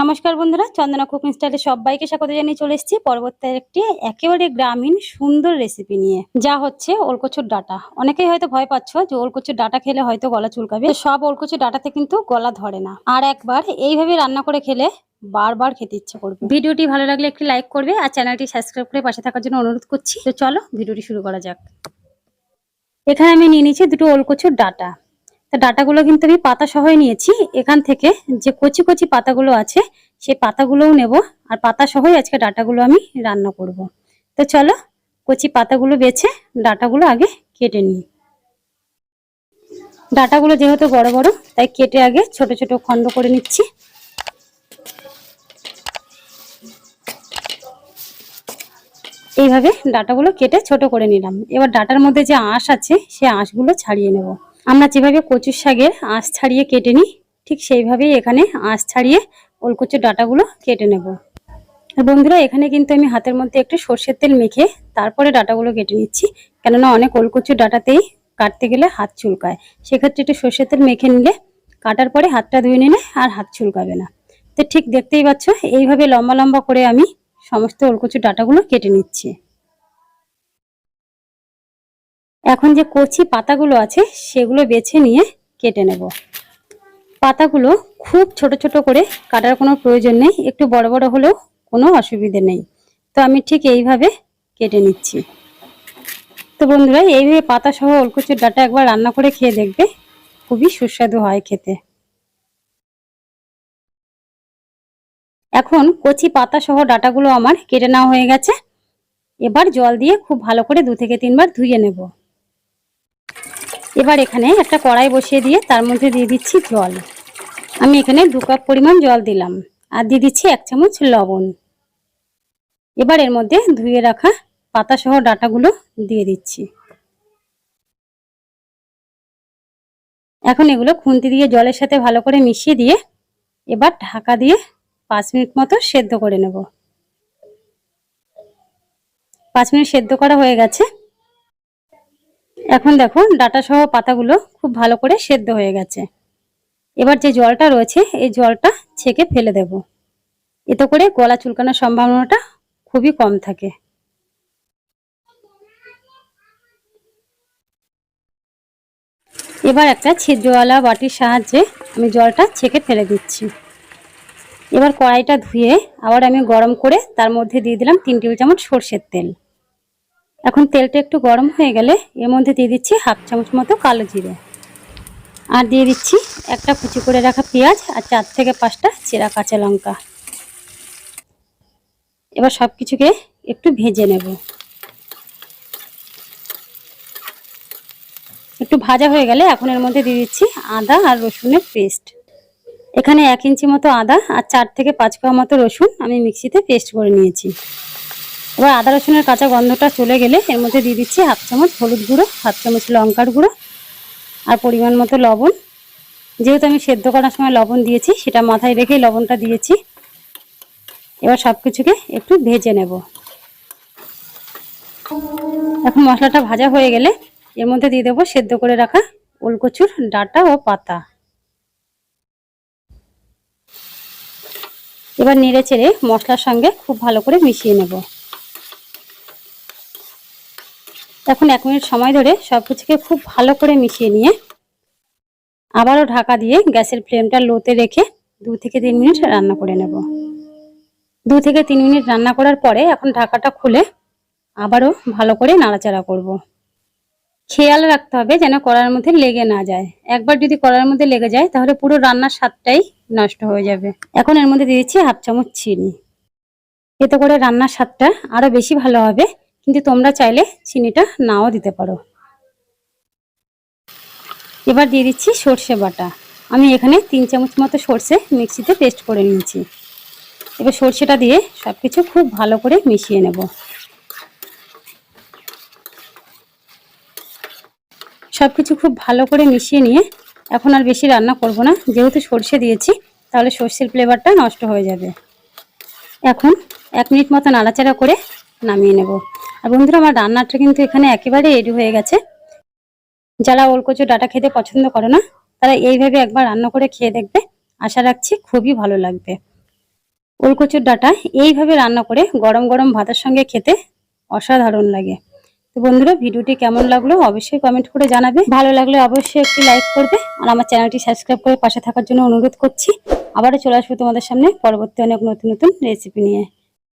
নমস্কার বন্ধুরা, চন্দনা কুকিং স্টাইলে সবাইকে স্বাগত জানিয়ে চলে এসেছি পরবর্তী একটি একেবারে গ্রামীণ সুন্দর রেসিপি নিয়ে, যা হচ্ছে ওলকচুর ডাটা। অনেকেই হয়তো ভয় পাচ্ছ যে ওলকচুর ডাটা খেলে হয়তো গলা চুলকাবে। সব ওলকচুর ডাটাতে কিন্তু গলা ধরে না। আর একবার এইভাবে রান্না করে খেলে বারবার খেতে ইচ্ছে করবে। ভিডিওটি ভালো লাগলে একটি লাইক করবে আর চ্যানেলটি সাবস্ক্রাইব করে পাশে থাকার জন্য অনুরোধ করছি। তো চলো ভিডিওটি শুরু করা যাক। এখানে আমি নিয়ে নিয়েছি দুটো ওলকচুর ডাটা। ডাটাগুলো কিন্তু আমি পাতা সহই নিয়েছি। এখান থেকে যে কচি কচি পাতাগুলো আছে সেই পাতাগুলোও নেব আর পাতা সহই আজকে ডাটাগুলো আমি রান্না করব। তো চলো, কচি পাতাগুলো বেছে ডাটাগুলো আগে কেটে নিই। ডাটাগুলো যেহেতু বড় বড়, তাই কেটে আগে ছোট ছোট খণ্ড করে নিচ্ছি। এইভাবে ডাটাগুলো কেটে ছোট করে নিলাম। এবার ডাটার মধ্যে যে আঁশ আছে, সে আঁশগুলো ছাড়িয়ে নেব। আমরা যেভাবে কচুর শাকের আঁশ ছাড়িয়ে কেটে নিই, ঠিক সেইভাবেই এখানে আঁশ ছাড়িয়ে ওলকচুর ডাটাগুলো কেটে নেব। আর বন্ধুরা, এখানে কিন্তু আমি হাতের মধ্যে একটু সর্ষের তেল মেখে তারপরে ডাটাগুলো কেটে নিচ্ছি। কেননা অনেক ওলকচুর ডাটাতেই কাটতে গেলে হাত চুলকায়। সেক্ষেত্রে একটু সর্ষের তেল মেখে নিলে কাটার পরে হাতটা ধুয়ে নিলে আর হাত চুলকাবে না। তো ঠিক দেখতেই পাচ্ছ, এইভাবে লম্বা লম্বা করে আমি সমস্ত ওলকচুর ডাটাগুলো কেটে নিচ্ছি। এখন যে কচি পাতাগুলো আছে, সেগুলো বেছে নিয়ে কেটে নেব। পাতাগুলো খুব ছোট ছোট করে কাটার কোনো প্রয়োজন নেই, একটু বড় বড় হলেও কোনো অসুবিধে নেই। তো আমি ঠিক এইভাবে কেটে নিচ্ছি। তো বন্ধুরা, এইভাবে পাতা সহ ওলকচুর ডাটা একবার রান্না করে খেয়ে দেখবে, খুবই সুস্বাদু হয় খেতে। এখন কচি পাতা সহ ডাটাগুলো আমার কেটে নেওয়া হয়ে গেছে। এবার জল দিয়ে খুব ভালো করে দু থেকে তিনবার ধুয়ে নেব। এবার এখানে একটা কড়াই বসিয়ে দিয়ে তার মধ্যে দিয়ে দিচ্ছি জল। আমি এখানে দু কাপ পরিমাণ জল দিলাম আর দিয়ে দিচ্ছি এক চামচ লবণ। এবার এর মধ্যে ধুয়ে রাখা পাতা সহ ডাটাগুলো দিয়ে দিচ্ছি। এখন এগুলো খুন্তি দিয়ে জলের সাথে ভালো করে মিশিয়ে দিয়ে এবার ঢাকা দিয়ে পাঁচ মিনিট মতো সেদ্ধ করে নেব। পাঁচ মিনিট সেদ্ধ করা হয়ে গেছে। এখন দেখো ডাটা সহ পাতাগুলো খুব ভালো করে সেদ্ধ হয়ে গেছে। এবার যে জলটা রয়েছে, এই জলটা ছেঁকে ফেলে দেব। এতে করে গলা চুলকানোর সম্ভাবনাটা খুবই কম থাকে। এবার একটা ছিদ্রওয়ালা বাটির সাহায্যে আমি জলটা ছেঁকে ফেলে দিচ্ছি। এবার কড়াইটা ধুয়ে আবার আমি গরম করে তার মধ্যে দিয়ে দিলাম তিন টেবিল চামচ সর্ষের তেল। এখন তেলটা একটু গরম হয়ে গেলে এর মধ্যে দিয়ে দিচ্ছি হাফ চামচ মতো কালো জিরে। আর দিয়ে দিচ্ছি একটা কুচি করে রাখা পেঁয়াজ আর চার থেকে পাঁচটা চেরা কাঁচা লঙ্কা। এবার সব কিছুকে একটু ভেজে নেব। একটু ভাজা হয়ে গেলে এখন এর মধ্যে দিয়ে দিচ্ছি আদা আর রসুনের পেস্ট। এখানে এক ইঞ্চি মতো আদা আর চার থেকে পাঁচ কোয়া মতো রসুন আমি মিক্সিতে পেস্ট করে নিয়েছি। এবার আদা রসুনের কাঁচা গন্ধটা চলে গেলে এর মধ্যে দিয়ে দিচ্ছি হাফ চামচ হলুদ গুঁড়ো, হাফ চামচ লঙ্কার গুঁড়ো আর পরিমাণ মতো লবণ। যেহেতু আমি সেদ্ধ করার সময় লবণ দিয়েছি, সেটা মাথায় রেখেই লবণটা দিয়েছি। এবার সব কিছুকে একটু ভেজে নেব। এখন মশলাটা ভাজা হয়ে গেলে এর মধ্যে দিয়ে দেবো সেদ্ধ করে রাখা ওলকচুর ডাটা ও পাতা। এবার নেড়ে চেড়ে মশলার সঙ্গে খুব ভালো করে মিশিয়ে নেব। এখন এক মিনিট সময় ধরে সব কিছুকে খুব ভালো করে মিশিয়ে নিয়ে আবারও ঢাকা দিয়ে গ্যাসের ফ্লেমটা লোতে রেখে দু থেকে তিন মিনিট রান্না করে নেব। দু থেকে তিন মিনিট রান্না করার পরে এখন ঢাকাটা খুলে আবারও ভালো করে নাড়াচাড়া করব। খেয়াল রাখতে হবে যেন কড়ার মধ্যে লেগে না যায়। একবার যদি কড়ার মধ্যে লেগে যায় তাহলে পুরো রান্নার স্বাদটাই নষ্ট হয়ে যাবে। এখন এর মধ্যে দিয়ে দিচ্ছি হাফ চামচ চিনি। এতে করে রান্নার স্বাদটা আরও বেশি ভালো হবে। কিন্তু তোমরা চাইলে চিনিটা নাও দিতে পারো। এবার দিয়ে দিচ্ছি সর্ষে বাটা। আমি এখানে তিন চামচ মতো সর্ষে মিক্সিতে পেস্ট করে নিয়েছি। এবার সর্ষেটা দিয়ে সব কিছু খুব ভালো করে মিশিয়ে নেব। সব কিছু খুব ভালো করে মিশিয়ে নিয়ে এখন আর বেশি রান্না করব না। যেহেতু সর্ষে দিয়েছি, তাহলে সর্ষের ফ্লেভারটা নষ্ট হয়ে যাবে। এখন এক মিনিট মতো নাড়াচাড়া করে নামিয়ে নেব। আর বন্ধুরা, আমার রান্নাটা কিন্তু এখানে একেবারে রেডি হয়ে গেছে। যারা ওলকচু ডাটা খেতে পছন্দ করে না, তারা এইভাবে একবার রান্না করে খেয়ে দেখবে। আশা রাখছি খুবই ভালো লাগবে। ওলকচুর ডাটা এইভাবে রান্না করে গরম গরম ভাতের সঙ্গে খেতে অসাধারণ লাগে। তো বন্ধুরা, ভিডিওটি কেমন লাগল অবশ্যই কমেন্ট করে জানাবে। ভালো লাগলে অবশ্যই একটি লাইক করবে আর আমার চ্যানেলটি সাবস্ক্রাইব করে পাশে থাকার জন্য অনুরোধ করছি। আবারও চলে আসব তোমাদের সামনে পরবর্তী অনেক নতুন নতুন রেসিপি নিয়ে।